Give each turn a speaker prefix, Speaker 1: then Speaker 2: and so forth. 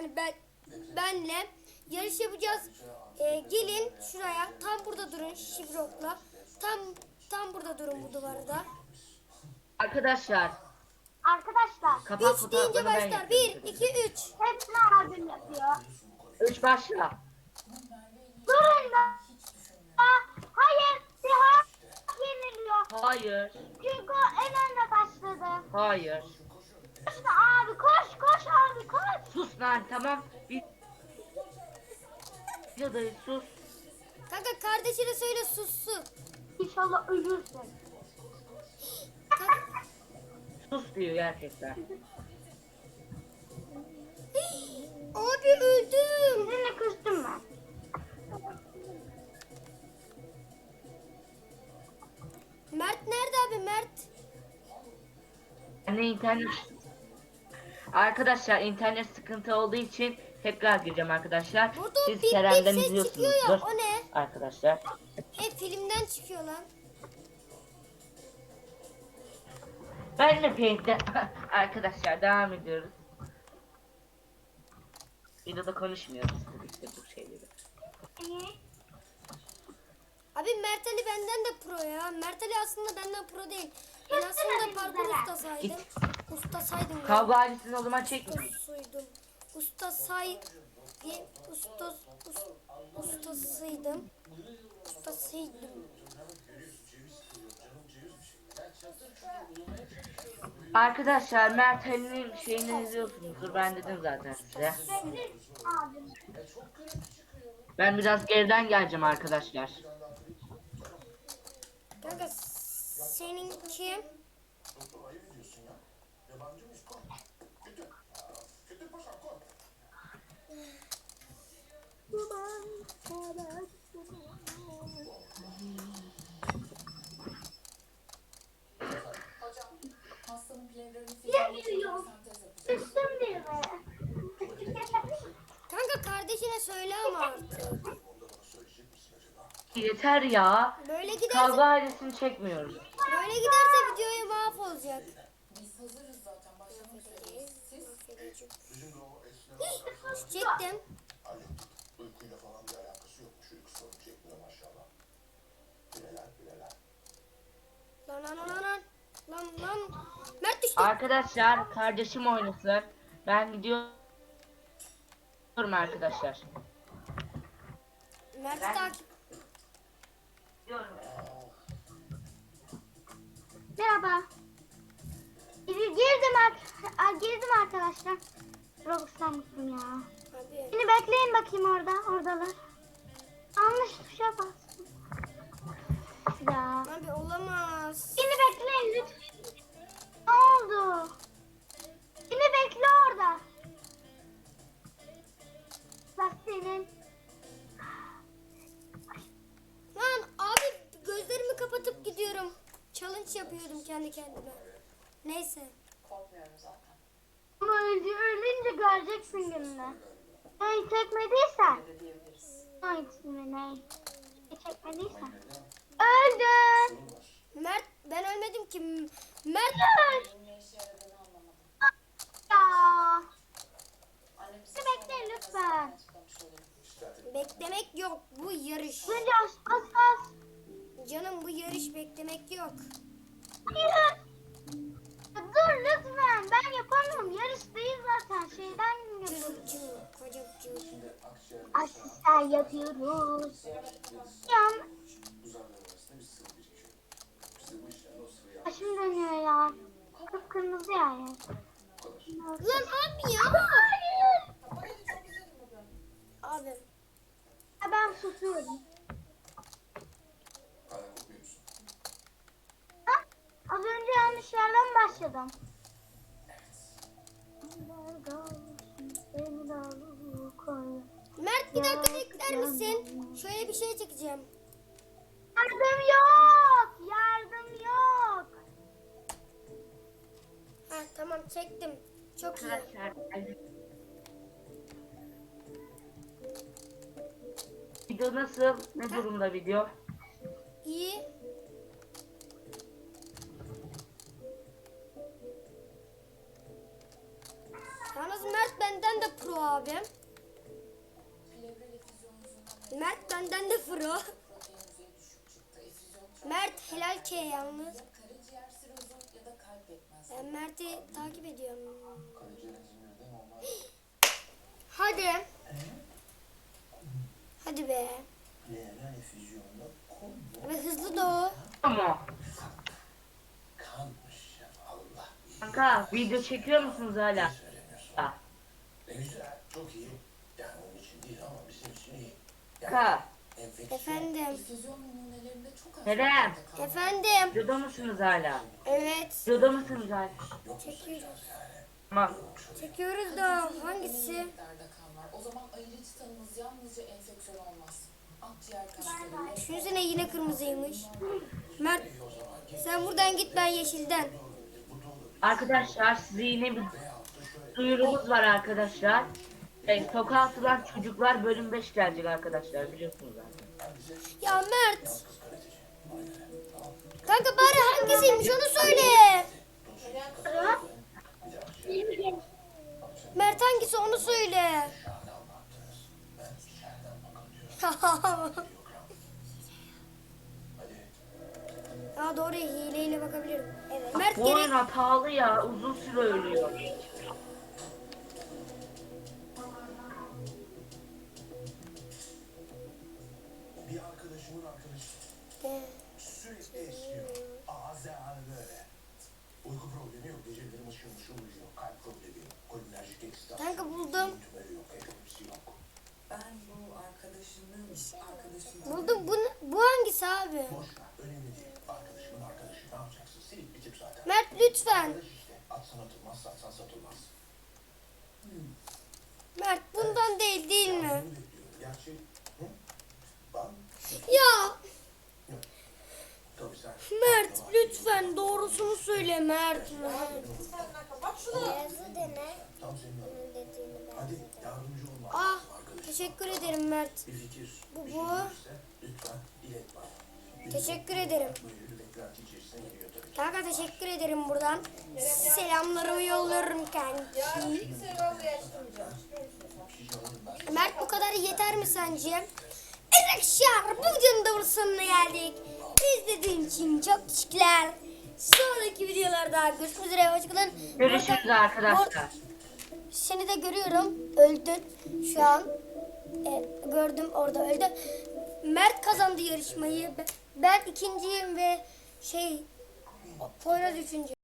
Speaker 1: Yani ben benle yarış yapacağız. Ee, gelin şuraya. Tam burada durun Şibrok'la. Tam tam burada durun bu duvarda.
Speaker 2: Arkadaşlar
Speaker 3: Arkadaşlar
Speaker 2: kapak
Speaker 1: 3 deyince
Speaker 2: fotoğraflarını ben
Speaker 1: başlar.
Speaker 2: yapıyorum.
Speaker 1: 1 2 3.
Speaker 3: hepsini abim yapıyor.
Speaker 2: 3 başla.
Speaker 3: Durun da. Aa, Hayır. Siha yeniliyor.
Speaker 2: Hayır.
Speaker 3: Çünkü en önde başladı.
Speaker 2: Hayır.
Speaker 3: Koş da abi koş koş abi koş.
Speaker 2: Sus lan tamam. Bir Videodayız sus.
Speaker 1: Kanka kardeşine söyle sussun.
Speaker 3: İnşallah ölürsün.
Speaker 1: Kanka,
Speaker 2: Sus diyor gerçekten.
Speaker 1: abi öldüm.
Speaker 3: Sizinle küstüm ben.
Speaker 1: Mert nerede abi Mert?
Speaker 2: Yani internet Arkadaşlar internet sıkıntı olduğu için tekrar gireceğim arkadaşlar.
Speaker 1: Burada
Speaker 2: Siz
Speaker 1: bip
Speaker 2: Kerem'den
Speaker 1: bip ses çıkıyor ya, o ne?
Speaker 2: Arkadaşlar.
Speaker 1: Hep filmden çıkıyor lan.
Speaker 2: Ben de Paint'te arkadaşlar devam ediyoruz. Videoda konuşmuyoruz tabii ki bu şeyleri.
Speaker 1: Abi Mert Ali benden de pro ya. Mert Ali aslında benden pro değil. Ben aslında parkur ustasaydım.
Speaker 2: Git.
Speaker 1: Ustasaydım. ya.
Speaker 2: Kavga ailesini o zaman çekmeyin.
Speaker 1: Ustasıydım. Usta say usta us, ustasıydım. Ustasıydım.
Speaker 2: Arkadaşlar Mert Ali'nin şeyini izliyorsunuzdur. Ben dedim zaten size. Ben biraz geriden geleceğim arkadaşlar.
Speaker 1: Kanka seninki
Speaker 4: Hastanın
Speaker 1: kanka kardeşine söyle ama artık.
Speaker 2: Yeter ya.
Speaker 1: Böyle giderse
Speaker 2: Kavga ailesini çekmiyoruz.
Speaker 1: böyle giderse videoya mahvolacak. Çektim.
Speaker 5: Uykuyla falan bir alakası yokmuş. Uykusu onu çekmiyor maşallah. Bileler bileler.
Speaker 1: Lan lan lan lan lan. Lan. Mert düştü.
Speaker 2: Arkadaşlar kardeşim oynasın. Ben gidiyorum arkadaşlar.
Speaker 1: Mert'i
Speaker 2: Ben-
Speaker 1: takip.
Speaker 3: Merhaba. Girdim, ar- girdim arkadaşlar. Robux'tan mutlu ya.
Speaker 1: Abi.
Speaker 3: Beni bekleyin bakayım orada. Oradalar. Yanlış tuşa bastım. Ya.
Speaker 1: Abi olamaz.
Speaker 3: Beni bekleyin lütfen. Ne oldu? Beni bekle orada. Bak senin.
Speaker 1: Lan abi gözlerimi kapatıp gidiyorum. Challenge yapıyordum kendi kendime. Neyse.
Speaker 4: korkmuyorum zaten.
Speaker 3: Ama öldü, ölünce göreceksin gününü. Hey çekmediysen. Ay ismi ne? Hey, Çekmediysen. Öldün.
Speaker 1: Mert ben ölmedim ki. Mert.
Speaker 3: Ya. Bekleyin lütfen.
Speaker 1: beklemek yok. Bu yarış.
Speaker 3: Önce as as.
Speaker 1: Canım bu yarış beklemek yok.
Speaker 3: Hayır. Lütfen ben yapamıyorum. Yarış değil zaten şeyden
Speaker 1: cıvık.
Speaker 3: Asistan yapıyoruz. Ya
Speaker 5: Düzenlemesinde bir sıvı birikiyor. Biz de bu işlerle o sıvıyı yaptık.
Speaker 3: başım dönüyor ya. Kıpkırmızı yani.
Speaker 1: Lan abi ya.
Speaker 3: Hayır.
Speaker 1: Abi.
Speaker 3: Ya ben susuyorum. Az önce yanlış yerden başladım.
Speaker 1: Mert bir dakika bekler misin? Şöyle bir şey çekeceğim.
Speaker 3: Yardım yok. Yardım yok.
Speaker 1: Ha tamam çektim. Çok iyi.
Speaker 2: Video nasıl? Ne durumda video?
Speaker 1: Pro abi.
Speaker 4: Plevre efüzyon yüzünden
Speaker 1: Mert benden de pro. Mert helal K yalnız. Ben Mert'i takip ediyorum. Hadi. Hadi be. Ve hızlı o.
Speaker 2: Ama kanka video çekiyor musunuz hala?
Speaker 5: Güzel, çok iyi. Yani onun için değil ama bizim için iyi. Yani enfeksiyon
Speaker 1: Efendim.
Speaker 4: Efüzyon numunelerinde çok az kaldı.
Speaker 1: Efendim.
Speaker 2: videoda mısınız hala?
Speaker 1: Evet.
Speaker 2: Videoda mısınız hala?
Speaker 5: yok mu
Speaker 1: Çekiyoruz.
Speaker 5: yani?
Speaker 2: Tamam.
Speaker 1: Çekiyoruz da hangisi?
Speaker 4: Miktarda kan var. O zaman ayrıcı tanımız yalnızca enfeksiyon olmaz. Akciğer kanserleri,
Speaker 1: Düşünsene yine kırmızıymış. Mert sen buradan git ben yeşilden.
Speaker 2: Arkadaşlar size yine bir duyurumuz var arkadaşlar. E, sokağa atılan çocuklar bölüm 5 gelecek arkadaşlar biliyorsunuz zaten.
Speaker 1: Ya Mert. Kanka bari hangisiymiş onu söyle. Mert hangisi onu söyle. ya doğru hileyle bakabilirim. Evet. Mert
Speaker 2: Bu oyun
Speaker 1: geri...
Speaker 2: hatalı ya uzun süre ölüyor.
Speaker 1: Ee,
Speaker 5: sürekli esiyor. Ağzı ağrı böyle. Uyku problemi yok. Geceleri mışıl mışıl uyuyor. Kalp problemi, kolinerjik ekstra.
Speaker 1: Kanka buldum.
Speaker 5: Tümörü yok, epilepsi yok.
Speaker 4: Ben bu arkadaşının arkadaşının
Speaker 1: Buldum. Bu, bu hangisi abi?
Speaker 5: Boş ver, önemli değil. Arkadaşımın arkadaşı ne yapacaksın? Silip bitip zaten.
Speaker 1: Mert lütfen.
Speaker 5: Arkadaş işte. Atsan atılmaz, satsan satılmaz.
Speaker 1: Mert bundan değil değil mi?
Speaker 5: Gerçi? Ben,
Speaker 1: Ya. Mert lütfen doğrusunu söyle Mert. Mert.
Speaker 5: Tam senin adın. Hadi yardımcı olma.
Speaker 1: Ah teşekkür ederim Mert.
Speaker 5: Bir fikir,
Speaker 1: Bu- bu.
Speaker 5: şey lütfen ilet bana.
Speaker 1: Teşekkür ederim. Kanka teşekkür ederim buradan. Selamlarımı yolluyorum kanki. Mert bu kadar yeter mi sence? Arkadaşlar bu videonun da sonuna geldik. İzlediğiniz için çok teşekkürler. Sonraki videolarda görüşmek üzere. Hoşçakalın.
Speaker 2: Görüşürüz
Speaker 1: Burada-
Speaker 2: arkadaşlar.
Speaker 1: Seni de görüyorum. Öldün şu an. Evet, gördüm orada öldü. Mert kazandı yarışmayı. Ben ikinciyim ve şey Poyraz üçüncü.